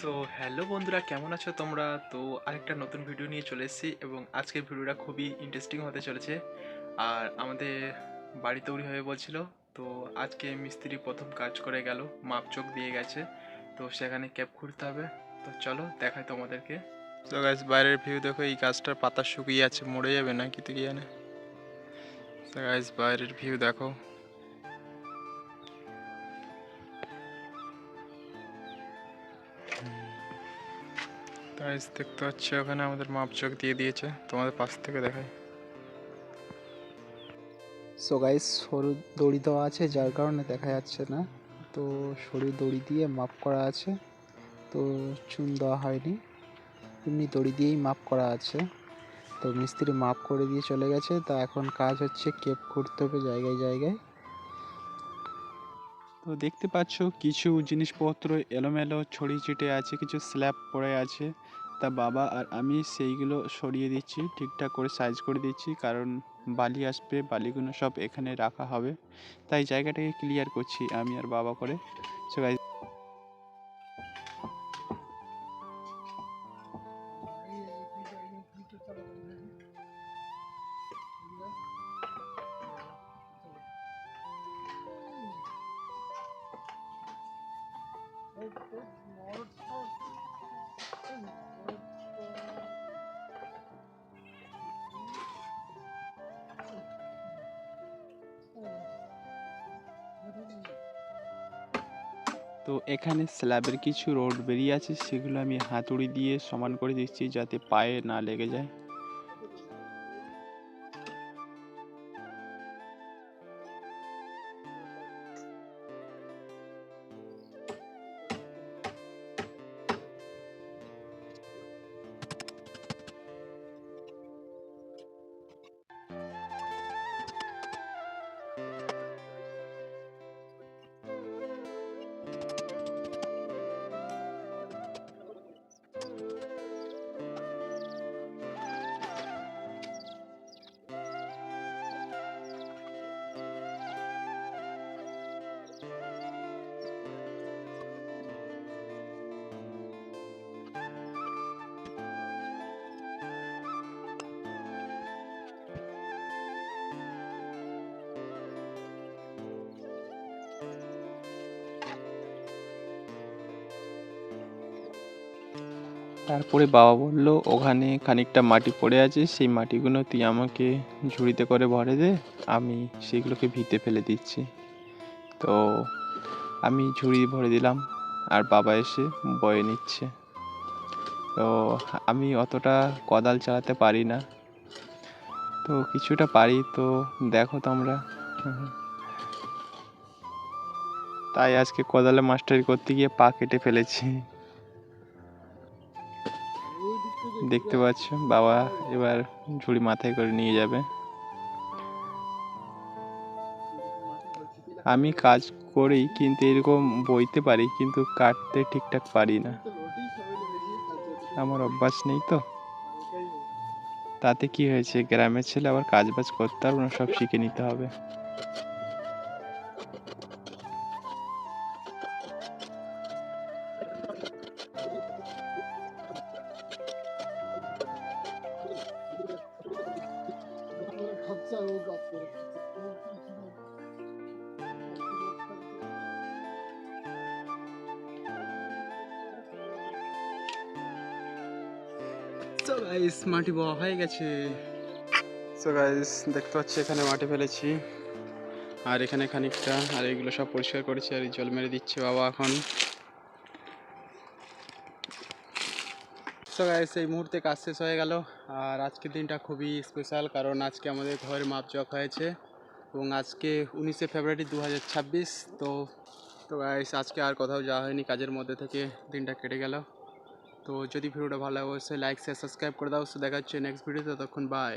So hello বন্ধুরা, কেমন আছো তোমরা? তো আরেকটা নতুন ভিডিও নিয়ে চলে এসেছি এবং আজকের ভিডিওটা খুবই ইন্টারেস্টিং হতে চলেছে। আর আমাদের বাড়ি তৈরি হয়ে বলছিল, তো আজকে মিস্ত্রি প্রথম কাজ করে গেল, মাপ চোখ দিয়ে গেছে, তো সেখানে ক্যাপ খুঁড়তে হবে। তো চলো দেখাই তোমাদেরকে। তো গাছ বাইরের ভিউ দেখো, এই গাছটার পাতা শুকিয়ে আছে, মরে যাবে না কি কি জানে? গাছ বাইরের ভিউ দেখো। গাইস দেখতে পাচ্ছি ওখানে আমাদের মাপচোক দিয়ে দিয়েছে। তোমাদের পাশ থেকে দেখাই। সো গাইস সরু দড়ি দেওয়া আছে, যার কারণে দেখা যাচ্ছে না। তো সরু দড়ি দিয়ে মাপ করা আছে। তো চুন দেওয়া হয়নি। এমনি দড়ি দিয়েই মাপ করা আছে। তো মিস্ত্রি মাপ করে দিয়ে চলে গেছে। তা এখন কাজ হচ্ছে কেপ করতে হবে জায়গায় জায়গায়। তো দেখতে পাচ্ছ কিছু জিনিসপত্র এলোমেলো, ছড়িয়ে ছিটে আছে, কিছু স্ল্যাব পড়ে আছে। তা বাবা আর আমি সেইগুলো সরিয়ে দিচ্ছি, ঠিকঠাক করে সাইজ করে দিচ্ছি, কারণ বালি আসবে, বালিগুলো সব এখানে রাখা হবে। তাই জায়গাটাকে ক্লিয়ার করছি আমি আর বাবা করে। সো তো এখানে স্ল্যাবের কিছু রোড বেরিয়ে আছে, সেগুলো আমি হাতুড়ি দিয়ে সমান করে দিচ্ছি যাতে পায়ে না লেগে যায়। তারপরে বাবা বলল, ওখানে খানিকটা মাটি পড়ে আছে, সেই মাটিগুলো তুই আমাকে ঝুড়িতে করে ভরে দে, আমি সেগুলোকে ভিতে ফেলে দিচ্ছি। তো আমি ঝুড়ি ভরে দিলাম, আর বাবা এসে বয়ে নিচ্ছে। তো আমি অতটা কোদাল চালাতে পারি না। তো কিছুটা পারি, তো দেখো তোমরা। তাই আজকে কোদালে মাস্টারি করতে গিয়ে পা কেটে ফেলেছি। দেখতে পাচ্ছ, বাবা এবার ঝুড়ি মাথায় করে নিয়ে যাবে। আমি কাজ করি কিন্তু এরকম বইতে পারি কিন্তু কাটতে ঠিকঠাক পারি না। আমার অভ্যাস নেই তো। তাতে কি হয়েছে? গ্রামের ছেলে আবার কাজ বাজ করতে পারব না, সব শিখে নিতে হবে। গাইস মাটি বওয়া হয়ে গেছে। সো গাইস দেখতে পাচ্ছি এখানে মাটি ফেলেছি। আর এখানে খানিকটা, আর এগুলো সব পরিষ্কার করেছি, আর জল মেরে দিচ্ছে বাবা এখন। সো এই মুহূর্তে কাজ শেষ হয়ে গেল, আর আজকের দিনটা খুবই স্পেশাল কারণ আজকে আমাদের ঘরের মাপ মাপজোক হয়েছে, এবং আজকে উনিশে ফেব্রুয়ারি দু হাজার ছাব্বিশ, তো তো গাইস আজকে আর কোথাও যাওয়া হয়নি, কাজের মধ্যে থেকে দিনটা কেটে গেল। তো যদি ভিডিওটা ভালো লাগে, অবশ্যই লাইক শেয়ার সাবস্ক্রাইব করে দাও। দেখা হচ্ছে নেক্সট ভিডিওতে ততক্ষণ বাই